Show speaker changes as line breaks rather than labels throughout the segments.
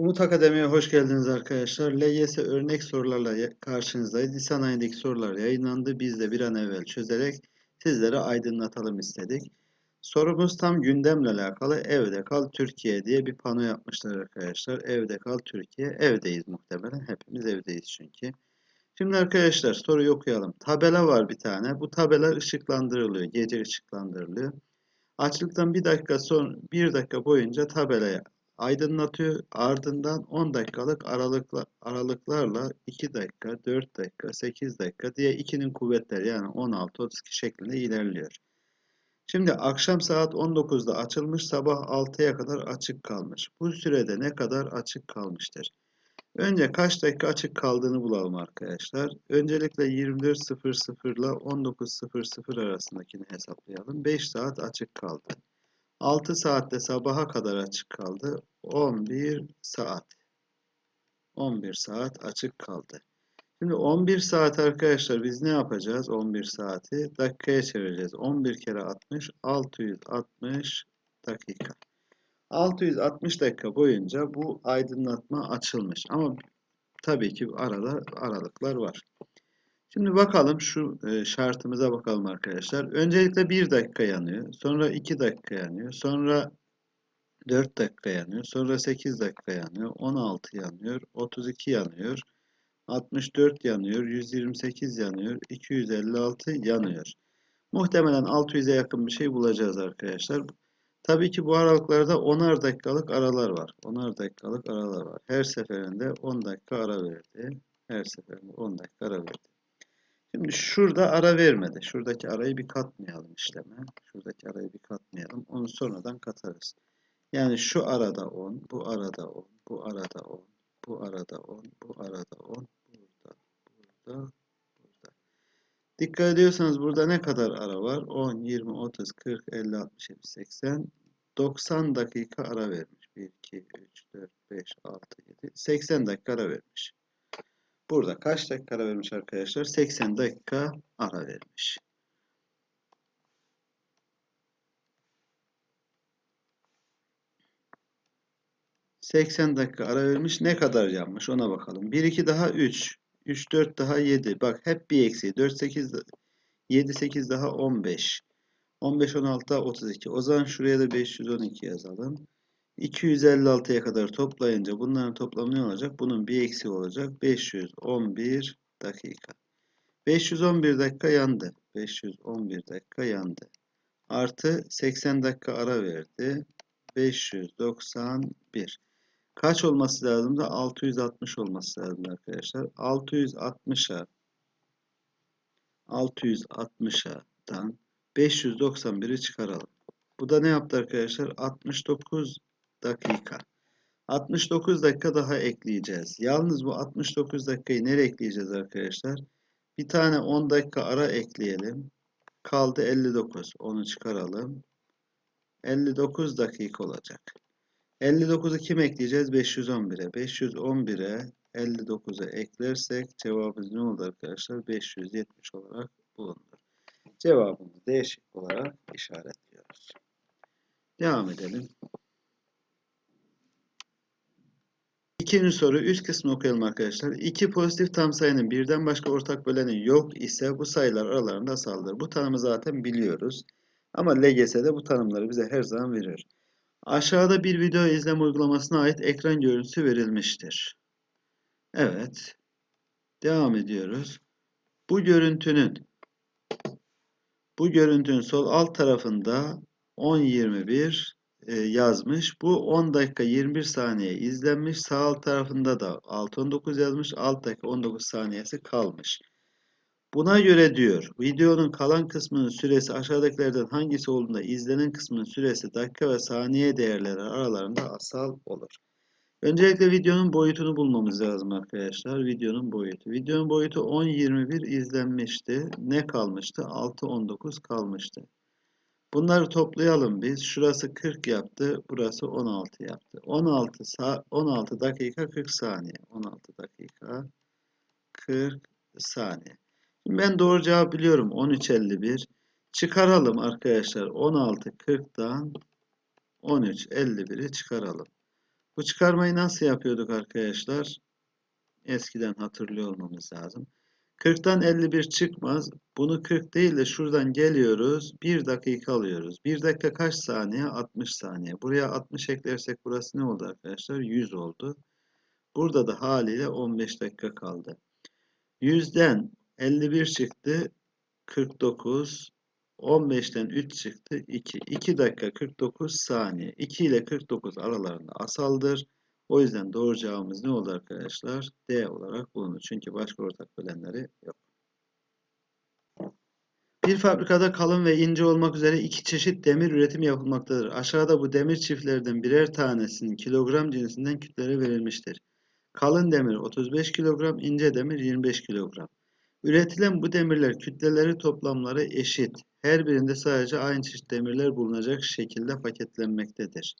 Umut Akademi'ye hoş geldiniz arkadaşlar. LYS örnek sorularla karşınızdayız. Nisan ayındaki sorular yayınlandı. Biz de bir an evvel çözerek sizlere aydınlatalım istedik. Sorumuz tam gündemle alakalı. Evde kal Türkiye diye bir pano yapmışlar arkadaşlar. Evde kal Türkiye. Evdeyiz muhtemelen. Hepimiz evdeyiz çünkü. Şimdi arkadaşlar soruyu okuyalım. Tabela var bir tane. Bu tabela ışıklandırılıyor. Gece ışıklandırılıyor. Açlıktan bir dakika sonra bir dakika boyunca tabelaya aydınlatıyor. Ardından 10 dakikalık aralıkla, aralıklarla 2 dakika, 4 dakika, 8 dakika diye 2'nin kuvvetleri yani 16-32 şeklinde ilerliyor. Şimdi akşam saat 19'da açılmış, sabah 6'ya kadar açık kalmış. Bu sürede ne kadar açık kalmıştır? Önce kaç dakika açık kaldığını bulalım arkadaşlar. Öncelikle 24.00 ile 19.00 arasındakini hesaplayalım. 5 saat açık kaldı. 6 saatte sabaha kadar açık kaldı. 11 saat. 11 saat açık kaldı. Şimdi 11 saat arkadaşlar biz ne yapacağız? 11 saati dakikaya çevireceğiz. 11 kere 60 660 dakika. 660 dakika boyunca bu aydınlatma açılmış. Ama tabii ki arada aralıklar var. Şimdi bakalım şu e, şartımıza bakalım arkadaşlar. Öncelikle 1 dakika yanıyor. Sonra 2 dakika yanıyor. Sonra 4 dakika yanıyor. Sonra 8 dakika yanıyor. 16 yanıyor. 32 yanıyor. 64 yanıyor. 128 yanıyor. 256 yanıyor. Muhtemelen 600'e yakın bir şey bulacağız arkadaşlar. Tabii ki bu aralıklarda 10'ar dakikalık aralar var. 10'ar dakikalık aralar var. Her seferinde 10 dakika ara verdi. Her seferinde 10 dakika ara verdi. Şimdi şurada ara vermedi. Şuradaki arayı bir katmayalım işleme. Şuradaki arayı bir katmayalım. Onu sonradan katarız. Yani şu arada 10, bu arada 10, bu arada 10, bu arada 10, bu arada 10, burada, burada, burada. Dikkat ediyorsanız burada ne kadar ara var? 10, 20, 30, 40, 50, 60, 70, 80, 90 dakika ara vermiş. 1, 2, 3, 4, 5, 6, 7, 80 dakika ara vermiş. Burada kaç dakika ara vermiş arkadaşlar? 80 dakika ara vermiş. ...80 dakika ara vermiş. Ne kadar yanmış ona bakalım. 1, 2 daha 3. 3, 4 daha 7. Bak hep bir eksi. 4, 8, 7, 8 daha 15. 15, 16 daha 32. O zaman şuraya da 512 yazalım. 256'ya kadar toplayınca bunların toplamı ne olacak? Bunun bir eksi olacak. 511 dakika. 511 dakika yandı. 511 dakika yandı. Artı 80 dakika ara verdi. 591. Kaç olması lazım da 660 olması lazım arkadaşlar. 660'a 660'dan 591'i çıkaralım. Bu da ne yaptı arkadaşlar? 69 dakika. 69 dakika daha ekleyeceğiz. Yalnız bu 69 dakikayı nereye ekleyeceğiz arkadaşlar? Bir tane 10 dakika ara ekleyelim. Kaldı 59. Onu çıkaralım. 59 dakika olacak. 59'u kim ekleyeceğiz? 511'e. 511'e 59'a eklersek cevabımız ne oldu arkadaşlar? 570 olarak bulunur. Cevabımız değişik olarak işaretliyoruz. Devam edelim. İkinci soru üst kısmını okuyalım arkadaşlar. İki pozitif tam sayının birden başka ortak böleni yok ise bu sayılar aralarında asaldır. Bu tanımı zaten biliyoruz. Ama LGS'de bu tanımları bize her zaman verir. Aşağıda bir video izleme uygulamasına ait ekran görüntüsü verilmiştir. Evet. Devam ediyoruz. Bu görüntünün bu görüntünün sol alt tarafında 10.21 e, yazmış. Bu 10 dakika 21 saniye izlenmiş. Sağ alt tarafında da 6.19 yazmış. Alt dakika 19 saniyesi kalmış. Buna göre diyor videonun kalan kısmının süresi aşağıdakilerden hangisi olduğunda izlenen kısmının süresi dakika ve saniye değerleri aralarında asal olur. Öncelikle videonun boyutunu bulmamız lazım arkadaşlar. Videonun boyutu. Videonun boyutu 10.21 izlenmişti. Ne kalmıştı? 6.19 kalmıştı. Bunları toplayalım biz. Şurası 40 yaptı. Burası 16 yaptı. 16 sa 16 dakika 40 saniye. 16 dakika 40 saniye. Şimdi ben doğru cevap biliyorum. 13.51. Çıkaralım arkadaşlar. 16 40'dan 13.51'i çıkaralım. Bu çıkarmayı nasıl yapıyorduk arkadaşlar? Eskiden hatırlıyor olmamız lazım. 40'tan 51 çıkmaz. Bunu 40 değil de şuradan geliyoruz. 1 dakika alıyoruz. 1 dakika kaç saniye? 60 saniye. Buraya 60 eklersek burası ne oldu arkadaşlar? 100 oldu. Burada da haliyle 15 dakika kaldı. 100'den 51 çıktı. 49. 15'ten 3 çıktı. 2. 2 dakika 49 saniye. 2 ile 49 aralarında asaldır. O yüzden doğru cevabımız ne oldu arkadaşlar? D olarak bulunur. Çünkü başka ortak bölenleri yok. Bir fabrikada kalın ve ince olmak üzere iki çeşit demir üretim yapılmaktadır. Aşağıda bu demir çiftlerden birer tanesinin kilogram cinsinden kütleleri verilmiştir. Kalın demir 35 kilogram, ince demir 25 kilogram. Üretilen bu demirler kütleleri toplamları eşit. Her birinde sadece aynı çeşit demirler bulunacak şekilde paketlenmektedir.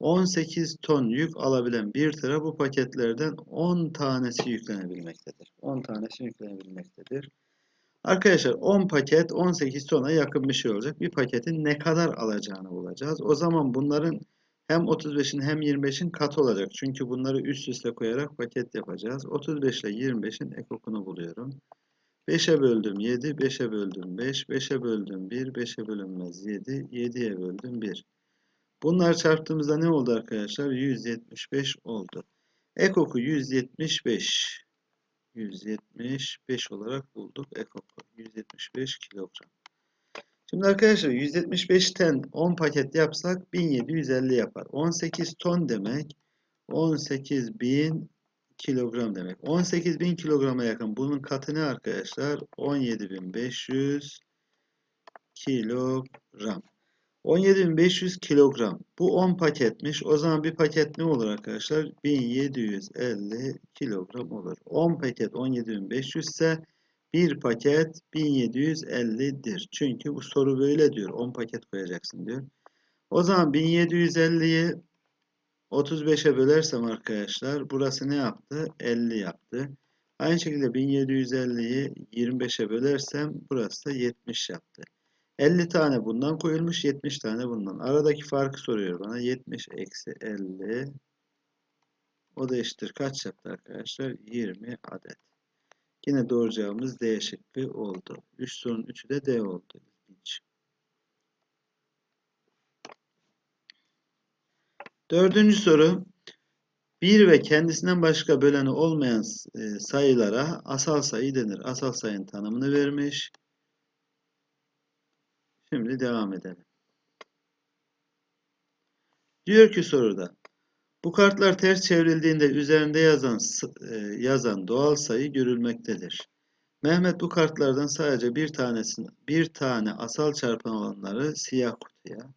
18 ton yük alabilen bir tıra bu paketlerden 10 tanesi yüklenebilmektedir. 10 tanesi yüklenebilmektedir. Arkadaşlar 10 paket 18 tona yakın bir şey olacak. Bir paketin ne kadar alacağını bulacağız. O zaman bunların hem 35'in hem 25'in katı olacak. Çünkü bunları üst üste koyarak paket yapacağız. 35 ile 25'in ekokunu buluyorum. 5'e böldüm 7, 5'e böldüm 5, 5'e böldüm 1, 5'e bölünmez 7, 7'ye böldüm 1. Bunlar çarptığımızda ne oldu arkadaşlar? 175 oldu. Ekoku 175. 175 olarak bulduk ekoku. 175 kilogram. Şimdi arkadaşlar 175'ten 10 paket yapsak 1750 yapar. 18 ton demek 18.000 kilogram demek. 18.000 kilograma yakın. Bunun katı ne arkadaşlar? 17.500 kilogram. 17.500 kilogram. Bu 10 paketmiş. O zaman bir paket ne olur arkadaşlar? 1750 kilogram olur. 10 paket 17.500 ise bir paket 1750'dir. Çünkü bu soru böyle diyor. 10 paket koyacaksın diyor. O zaman 1750'yi 35'e bölersem arkadaşlar burası ne yaptı? 50 yaptı. Aynı şekilde 1750'yi 25'e bölersem burası da 70 yaptı. 50 tane bundan koyulmuş 70 tane bundan. Aradaki farkı soruyor bana. 70 eksi 50 o da eşittir. Kaç yaptı arkadaşlar? 20 adet. Yine doğru cevabımız D şıkkı oldu. 3 sorunun 3'ü de D oldu. İlginç. Dördüncü soru. Bir ve kendisinden başka böleni olmayan e, sayılara asal sayı denir. Asal sayının tanımını vermiş. Şimdi devam edelim. Diyor ki soruda. Bu kartlar ters çevrildiğinde üzerinde yazan e, yazan doğal sayı görülmektedir. Mehmet bu kartlardan sadece bir tanesini, bir tane asal çarpan olanları siyah kutuya,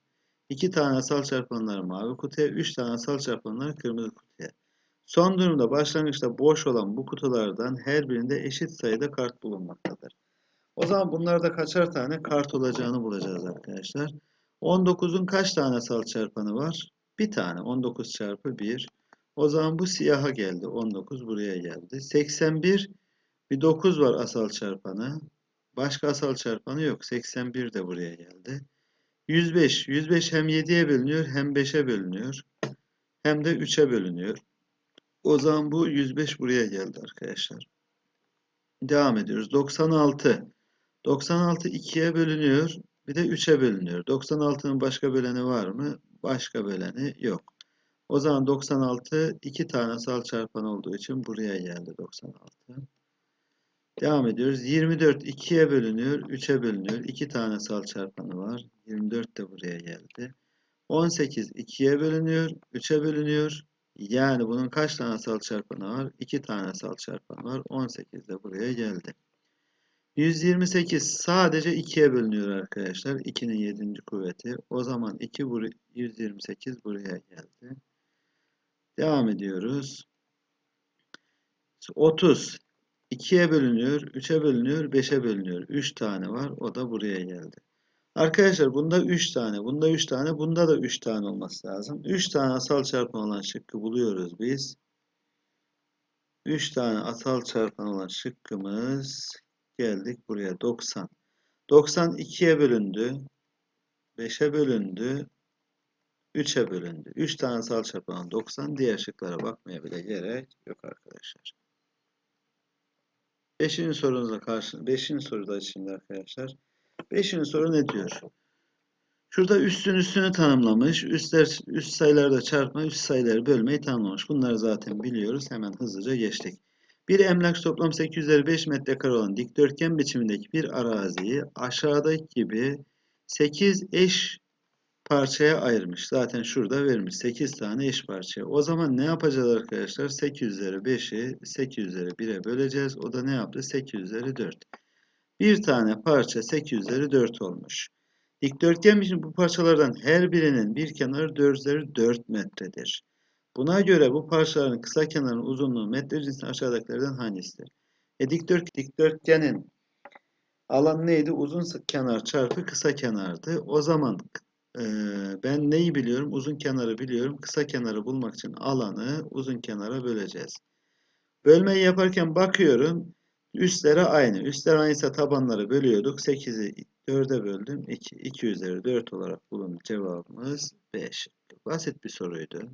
iki tane asal çarpanları mavi kutuya, üç tane asal çarpanları kırmızı kutuya. Son durumda başlangıçta boş olan bu kutulardan her birinde eşit sayıda kart bulunmaktadır. O zaman bunlarda kaçar tane kart olacağını bulacağız arkadaşlar. 19'un kaç tane asal çarpanı var? Bir tane. 19 çarpı 1. O zaman bu siyaha geldi. 19 buraya geldi. 81 bir 9 var asal çarpanı. Başka asal çarpanı yok. 81 de buraya geldi. 105. 105 hem 7'ye bölünüyor hem 5'e bölünüyor. Hem de 3'e bölünüyor. O zaman bu 105 buraya geldi arkadaşlar. Devam ediyoruz. 96. 96 2'ye bölünüyor. Bir de 3'e bölünüyor. 96'nın başka böleni var mı? Başka böleni yok. O zaman 96 iki tane asal çarpan olduğu için buraya geldi 96. Devam ediyoruz. 24 2'ye bölünüyor. 3'e bölünüyor. 2 tane asal çarpanı var. 24 de buraya geldi. 18 2'ye bölünüyor. 3'e bölünüyor. Yani bunun kaç tane asal çarpanı var? 2 tane asal çarpanı var. 18 de buraya geldi. 128 sadece 2'ye bölünüyor arkadaşlar. 2'nin 7. kuvveti. O zaman 2 buraya, 128 buraya geldi. Devam ediyoruz. 30 2'ye bölünüyor, 3'e bölünüyor, 5'e bölünüyor. 3 tane var. O da buraya geldi. Arkadaşlar bunda 3 tane, bunda 3 tane, bunda da 3 tane olması lazım. 3 tane asal çarpan olan şıkkı buluyoruz biz. 3 tane asal çarpan olan şıkkımız Geldik buraya 90. 90 2'ye bölündü. 5'e bölündü. 3'e bölündü. 3 tane sal çarpanı 90. Diğer şıklara bakmaya bile gerek yok arkadaşlar. Beşinci sorunuza karşı, beşinci soruda şimdi arkadaşlar. Beşinci soru ne diyor? Şurada üstün üstünü tanımlamış. Üstler, üst sayılarda çarpma, üst sayıları bölmeyi tanımlamış. Bunları zaten biliyoruz. Hemen hızlıca geçtik. Bir emlak toplam 855 metrekare olan dikdörtgen biçimindeki bir araziyi aşağıdaki gibi 8 eş parçaya ayırmış. Zaten şurada vermiş. 8 tane eş parçaya. O zaman ne yapacağız arkadaşlar? 8 üzeri 5'i 8 üzeri 1'e böleceğiz. O da ne yaptı? 8 üzeri 4. Bir tane parça 8 üzeri 4 olmuş. Dikdörtgen için bu parçalardan her birinin bir kenarı 4 üzeri 4 metredir. Buna göre bu parçaların kısa kenarın uzunluğu metre cinsinden aşağıdakilerden hangisidir? E dikdört, dikdörtgenin alan neydi? Uzun kenar çarpı kısa kenardı. O zaman e, ben neyi biliyorum? Uzun kenarı biliyorum. Kısa kenarı bulmak için alanı uzun kenara böleceğiz. Bölmeyi yaparken bakıyorum. Üstlere aynı. Üstler aynıysa tabanları bölüyorduk. 8'i 4'e böldüm. 2. 2 üzeri 4 olarak bulundu. Cevabımız 5. Basit bir soruydu.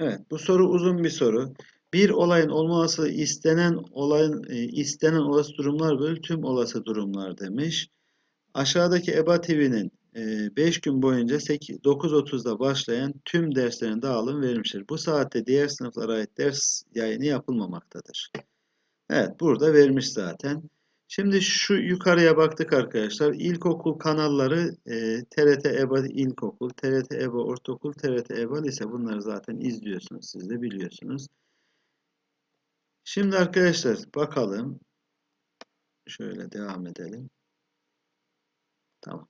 Evet, bu soru uzun bir soru. Bir olayın olma olasılığı istenen olayın e, istenen olası durumlar bölü tüm olası durumlar demiş. Aşağıdaki EBA TV'nin 5 e, gün boyunca 9.30'da başlayan tüm derslerin dağılım verilmiştir. Bu saatte diğer sınıflara ait ders yayını yapılmamaktadır. Evet, burada vermiş zaten. Şimdi şu yukarıya baktık arkadaşlar. İlkokul kanalları e, TRT EBA İlkokul, TRT EBA Ortaokul, TRT EBA Lise. Bunları zaten izliyorsunuz. Siz de biliyorsunuz. Şimdi arkadaşlar bakalım. Şöyle devam edelim. Tamam.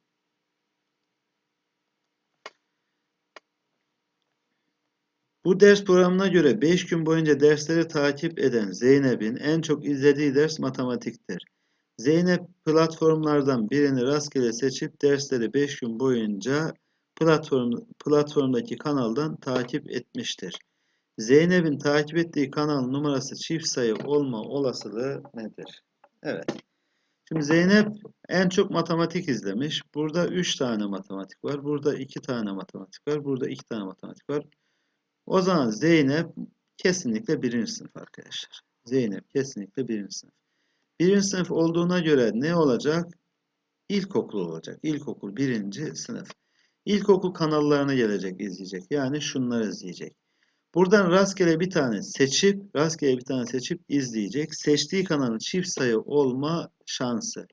Bu ders programına göre 5 gün boyunca dersleri takip eden Zeynep'in en çok izlediği ders matematiktir. Zeynep platformlardan birini rastgele seçip dersleri 5 gün boyunca platform, platformdaki kanaldan takip etmiştir. Zeynep'in takip ettiği kanal numarası çift sayı olma olasılığı nedir? Evet. Şimdi Zeynep en çok matematik izlemiş. Burada 3 tane matematik var. Burada 2 tane matematik var. Burada 2 tane matematik var. O zaman Zeynep kesinlikle birinci sınıf arkadaşlar. Zeynep kesinlikle birinci sınıf. Birinci sınıf olduğuna göre ne olacak? İlkokul olacak. İlkokul birinci sınıf. İlkokul kanallarına gelecek, izleyecek. Yani şunları izleyecek. Buradan rastgele bir tane seçip, rastgele bir tane seçip izleyecek. Seçtiği kanalın çift sayı olma şansı.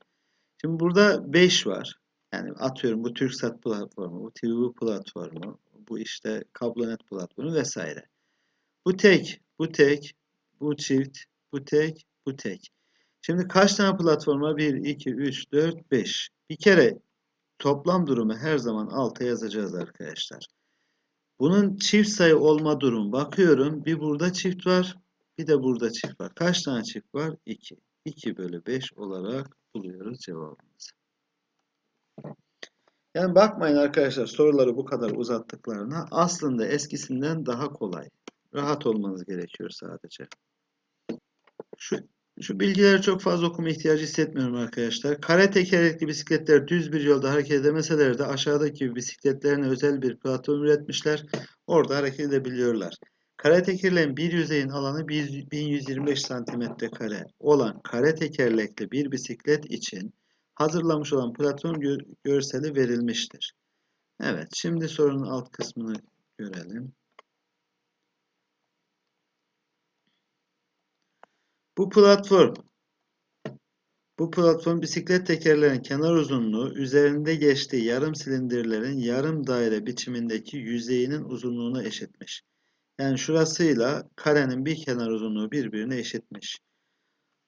Şimdi burada 5 var. Yani atıyorum bu TürkSat platformu, bu TV platformu, bu işte kablonet platformu vesaire. Bu tek, bu tek, bu çift, bu tek, bu tek. Şimdi kaç tane platform var? 1, 2, 3, 4, 5. Bir kere toplam durumu her zaman alta yazacağız arkadaşlar. Bunun çift sayı olma durumu. Bakıyorum bir burada çift var. Bir de burada çift var. Kaç tane çift var? 2. 2 bölü 5 olarak buluyoruz cevabımızı. Yani bakmayın arkadaşlar soruları bu kadar uzattıklarına. Aslında eskisinden daha kolay. Rahat olmanız gerekiyor sadece. Şu şu bilgileri çok fazla okuma ihtiyacı hissetmiyorum arkadaşlar. Kare tekerlekli bisikletler düz bir yolda hareket edemeseler de aşağıdaki bisikletlerine özel bir platform üretmişler. Orada hareket edebiliyorlar. Kare tekerleğin bir yüzeyin alanı 1125 cm kare olan kare tekerlekli bir bisiklet için hazırlamış olan platform gö görseli verilmiştir. Evet, şimdi sorunun alt kısmını görelim. Bu platform bu platform bisiklet tekerlerinin kenar uzunluğu üzerinde geçtiği yarım silindirlerin yarım daire biçimindeki yüzeyinin uzunluğuna eşitmiş. Yani şurasıyla karenin bir kenar uzunluğu birbirine eşitmiş.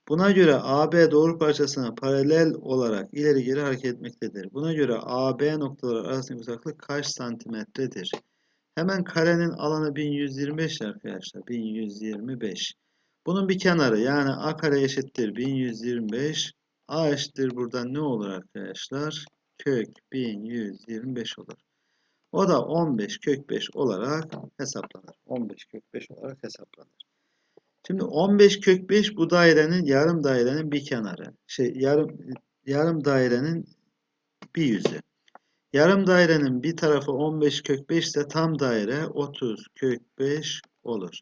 Buna göre AB doğru parçasına paralel olarak ileri geri hareket etmektedir. Buna göre AB noktaları arasındaki uzaklık kaç santimetredir? Hemen karenin alanı 1125 arkadaşlar. 1125. Bunun bir kenarı yani a kare eşittir 1125. A eşittir buradan ne olur arkadaşlar? Kök 1125 olur. O da 15 kök 5 olarak hesaplanır. 15 kök 5 olarak hesaplanır. Şimdi 15 kök 5 bu dairenin yarım dairenin bir kenarı. Şey yarım yarım dairenin bir yüzü. Yarım dairenin bir tarafı 15 kök 5 ise tam daire 30 kök 5 olur.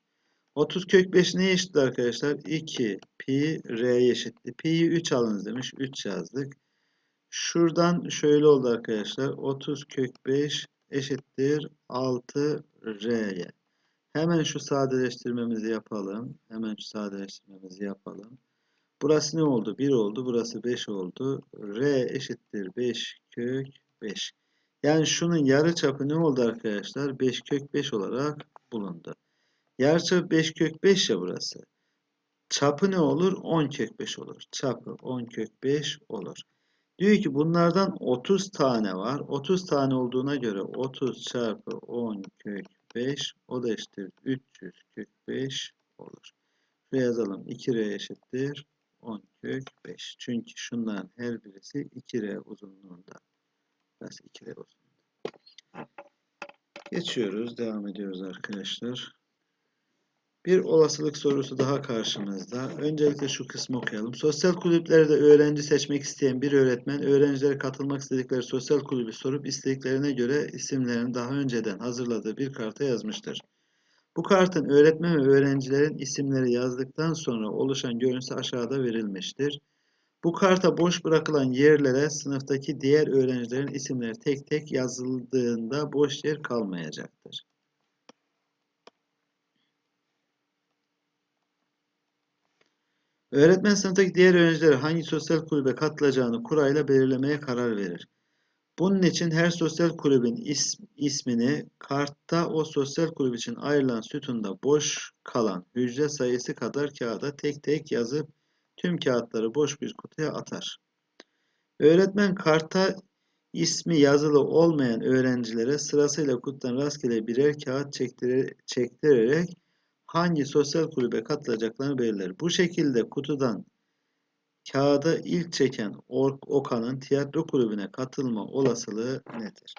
30 kök 5 neye eşittir arkadaşlar? 2 pi r'ye eşittir. Pi'yi 3 alınız demiş. 3 yazdık. Şuradan şöyle oldu arkadaşlar. 30 kök 5 eşittir 6 r'ye. Hemen şu sadeleştirmemizi yapalım. Hemen şu sadeleştirmemizi yapalım. Burası ne oldu? 1 oldu. Burası 5 oldu. R eşittir 5 kök 5. Yani şunun yarı çapı ne oldu arkadaşlar? 5 kök 5 olarak bulundu. Yarı çapı 5 kök 5 ya burası. Çapı ne olur? 10 kök 5 olur. Çapı 10 kök 5 olur. Diyor ki bunlardan 30 tane var. 30 tane olduğuna göre 30 çarpı 10 kök 5 o da eşittir 300 kök 5 olur. Şuraya yazalım. 2R eşittir 10 kök 5. Çünkü şunların her birisi 2R uzunluğunda. Burası 2R uzunluğunda. Geçiyoruz. Devam ediyoruz arkadaşlar. Bir olasılık sorusu daha karşımızda. Öncelikle şu kısmı okuyalım. Sosyal kulüplerde öğrenci seçmek isteyen bir öğretmen, öğrencilere katılmak istedikleri sosyal kulübü sorup istediklerine göre isimlerini daha önceden hazırladığı bir karta yazmıştır. Bu kartın öğretmen ve öğrencilerin isimleri yazdıktan sonra oluşan görüntüsü aşağıda verilmiştir. Bu karta boş bırakılan yerlere sınıftaki diğer öğrencilerin isimleri tek tek yazıldığında boş yer kalmayacaktır. Öğretmen sınıftaki diğer öğrencilere hangi sosyal kulübe katılacağını kurayla belirlemeye karar verir. Bunun için her sosyal kulübün is, ismini kartta o sosyal kulüp için ayrılan sütunda boş kalan hücre sayısı kadar kağıda tek tek yazıp tüm kağıtları boş bir kutuya atar. Öğretmen kartta ismi yazılı olmayan öğrencilere sırasıyla kutudan rastgele birer kağıt çektire, çektirerek hangi sosyal kulübe katılacaklarını belirler. Bu şekilde kutudan kağıda ilk çeken Okan'ın tiyatro kulübüne katılma olasılığı nedir?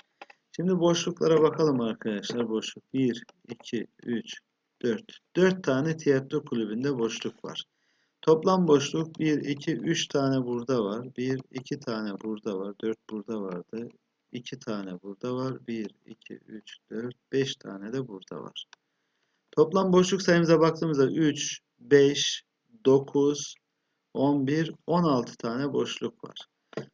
Şimdi boşluklara bakalım arkadaşlar. Boşluk 1, 2, 3, 4. 4 tane tiyatro kulübünde boşluk var. Toplam boşluk 1, 2, 3 tane burada var. 1, 2 tane burada var. 4 burada vardı. 2 tane burada var. 1, 2, 3, 4, 5 tane de burada var. Toplam boşluk sayımıza baktığımızda 3, 5, 9, 11, 16 tane boşluk var.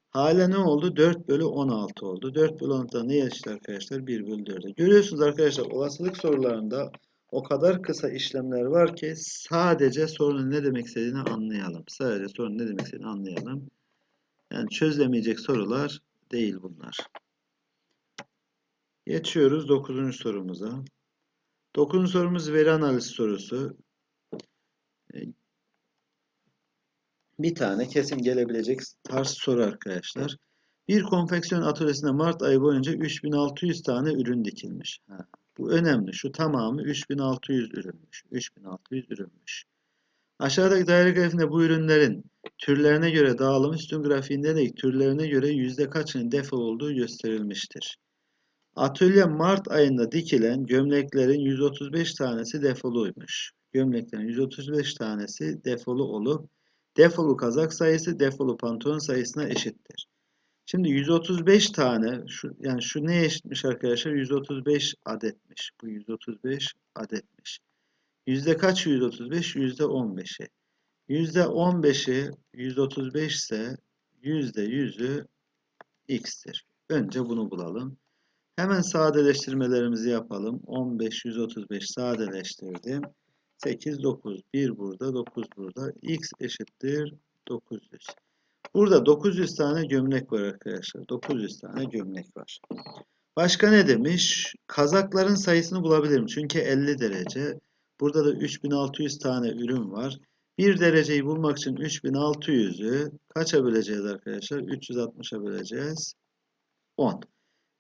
Hala ne oldu? 4 bölü 16 oldu. 4 bölü 16'da ne eşit arkadaşlar? 1 bölü 4'e. Görüyorsunuz arkadaşlar olasılık sorularında o kadar kısa işlemler var ki sadece sorunun ne demek istediğini anlayalım. Sadece sorunun ne demek istediğini anlayalım. Yani çözülemeyecek sorular değil bunlar. Geçiyoruz 9. sorumuza. 9. sorumuz veri analiz sorusu. Bir tane kesin gelebilecek tarz soru arkadaşlar. Bir konfeksiyon atölyesinde Mart ayı boyunca 3600 tane ürün dikilmiş. Ha, bu önemli. Şu tamamı 3600 ürünmüş. 3600 ürünmüş. Aşağıdaki daire grafiğinde bu ürünlerin türlerine göre dağılımı sütun grafiğinde de türlerine göre yüzde kaçının defol olduğu gösterilmiştir. Atölye Mart ayında dikilen gömleklerin 135 tanesi defoluymuş. Gömleklerin 135 tanesi defolu olup defolu kazak sayısı defolu pantolon sayısına eşittir. Şimdi 135 tane şu yani şu ne eşitmiş arkadaşlar? 135 adetmiş. Bu 135 adetmiş. Yüzde kaç 135? Yüzde 15'i. Yüzde 15'i 135 ise yüzde yüzü x'tir. Önce bunu bulalım. Hemen sadeleştirmelerimizi yapalım. 15, 135 sadeleştirdim. 8, 9. 1 burada, 9 burada. X eşittir 900. Burada 900 tane gömlek var arkadaşlar. 900 tane gömlek var. Başka ne demiş? Kazakların sayısını bulabilirim. Çünkü 50 derece. Burada da 3600 tane ürün var. 1 dereceyi bulmak için 3600'ü kaça böleceğiz arkadaşlar? 360'a böleceğiz. 10.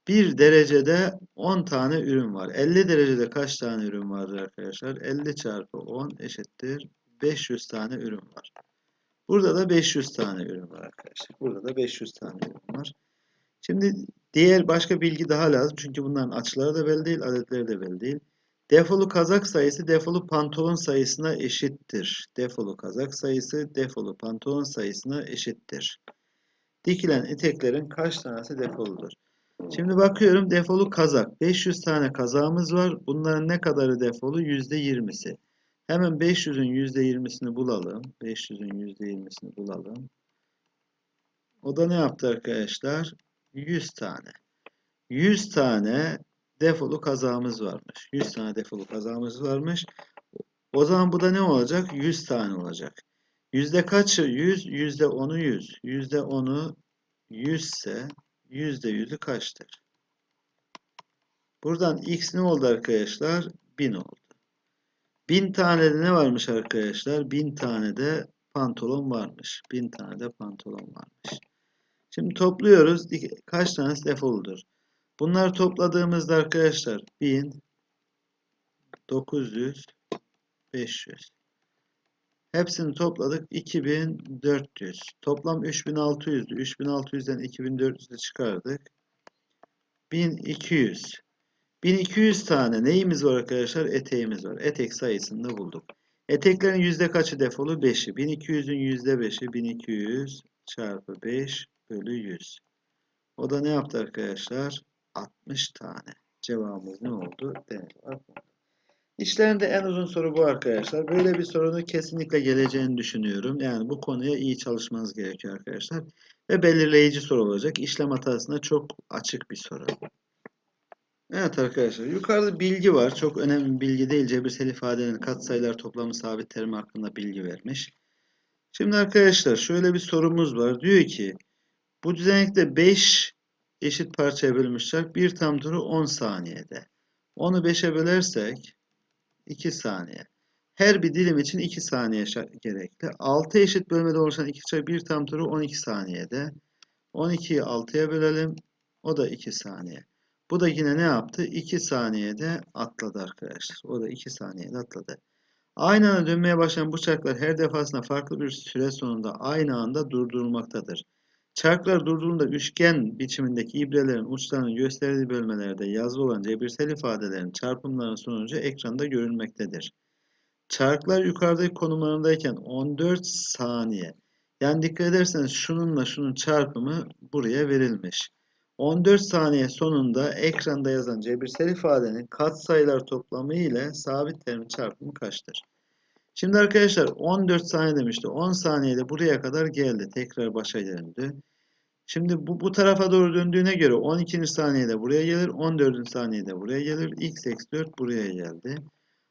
1 derecede 10 tane ürün var. 50 derecede kaç tane ürün vardır arkadaşlar? 50 çarpı 10 eşittir. 500 tane ürün var. Burada da 500 tane ürün var arkadaşlar. Burada da 500 tane ürün var. Şimdi diğer başka bilgi daha lazım. Çünkü bunların açıları da belli değil, adetleri de belli değil. Defolu kazak sayısı defolu pantolon sayısına eşittir. Defolu kazak sayısı defolu pantolon sayısına eşittir. dikilen eteklerin kaç tanesi defoludur? Şimdi bakıyorum defolu kazak. 500 tane kazağımız var. Bunların ne kadarı defolu? %20'si. Hemen 500'ün %20'sini bulalım. 500'ün %20'sini bulalım. O da ne yaptı arkadaşlar? 100 tane. 100 tane defolu kazağımız varmış. 100 tane defolu kazağımız varmış. O zaman bu da ne olacak? 100 tane olacak. Yüzde kaçı 100? Yüzde 10'u 100. Yüzde 10'u 100 ise 100'ü kaçtır? Buradan x ne oldu arkadaşlar? 1000 oldu. 1000 tane de ne varmış arkadaşlar? 1000 tane de pantolon varmış. 1000 tane de pantolon varmış. Şimdi topluyoruz. Kaç tanesi defoludur? Bunları topladığımızda arkadaşlar 1000, 900, 500. Hepsini topladık. 2400. Toplam 3600'dü. 3600'den 2400'ü çıkardık. 1200. 1200 tane neyimiz var arkadaşlar? Eteğimiz var. Etek sayısını bulduk. Eteklerin yüzde kaçı defolu? 5'i. 1200'ün yüzde 5'i 1200 çarpı 5 bölü 100. O da ne yaptı arkadaşlar? 60 tane. Cevabımız ne oldu? Akmoğlu. İşlerinde en uzun soru bu arkadaşlar. Böyle bir sorunun kesinlikle geleceğini düşünüyorum. Yani bu konuya iyi çalışmanız gerekiyor arkadaşlar. Ve belirleyici soru olacak. İşlem hatasına çok açık bir soru. Evet arkadaşlar yukarıda bilgi var. Çok önemli bir bilgi değil. Cebirsel ifadenin katsayılar toplamı sabit terim hakkında bilgi vermiş. Şimdi arkadaşlar şöyle bir sorumuz var. Diyor ki bu düzenekte 5 eşit parçaya çark 1 tam turu 10 saniyede. Onu 5'e bölersek 2 saniye. Her bir dilim için 2 saniye gerekli. 6 eşit bölmede oluşan 2 çarpı 1 tam turu 12 saniyede. 12'yi 6'ya bölelim. O da 2 saniye. Bu da yine ne yaptı? 2 saniyede atladı arkadaşlar. O da 2 saniyede atladı. Aynı anda dönmeye başlayan bu çarklar her defasında farklı bir süre sonunda aynı anda durdurulmaktadır. Çarklar durduğunda üçgen biçimindeki ibrelerin uçlarının gösterdiği bölmelerde yazılı olan cebirsel ifadelerin çarpımlarının sonucu ekranda görülmektedir. Çarklar yukarıdaki konumlarındayken 14 saniye. Yani dikkat ederseniz şununla şunun çarpımı buraya verilmiş. 14 saniye sonunda ekranda yazan cebirsel ifadenin katsayılar toplamı ile sabit terim çarpımı kaçtır? Şimdi arkadaşlar 14 saniye demişti. 10 saniyede buraya kadar geldi. Tekrar başa döndü. Şimdi bu, bu tarafa doğru döndüğüne göre 12. saniyede buraya gelir. 14. saniyede buraya gelir. x eksi 4 buraya geldi.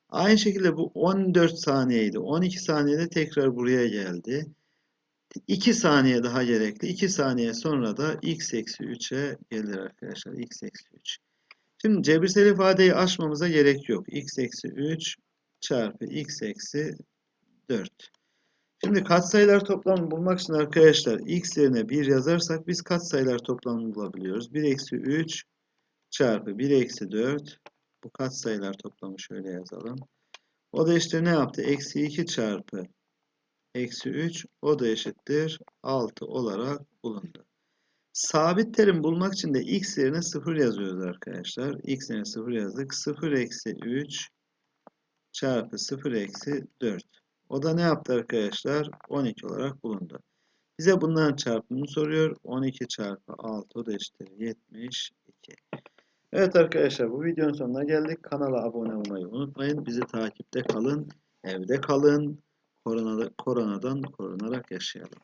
Aynı şekilde bu 14 saniyeydi. 12 saniyede tekrar buraya geldi. 2 saniye daha gerekli. 2 saniye sonra da x eksi 3'e gelir arkadaşlar. x eksi 3. Şimdi cebirsel ifadeyi aşmamıza gerek yok. x eksi 3 çarpı x eksi 4. Şimdi katsayılar toplamını bulmak için arkadaşlar x yerine 1 yazarsak biz katsayılar toplamını bulabiliyoruz. 1 eksi 3 çarpı 1 eksi 4 bu katsayılar toplamı şöyle yazalım. O da işte ne yaptı? Eksi 2 çarpı eksi 3 o da eşittir 6 olarak bulundu. Sabit terim bulmak için de x yerine 0 yazıyoruz arkadaşlar. x yerine 0 yazdık. 0 eksi 3 çarpı 0 eksi 4. O da ne yaptı arkadaşlar? 12 olarak bulundu. Bize bunların çarpımını soruyor. 12 çarpı 6 o da eşittir 72. Evet arkadaşlar bu videonun sonuna geldik. Kanala abone olmayı unutmayın. Bizi takipte kalın. Evde kalın. Koronadan korunarak yaşayalım.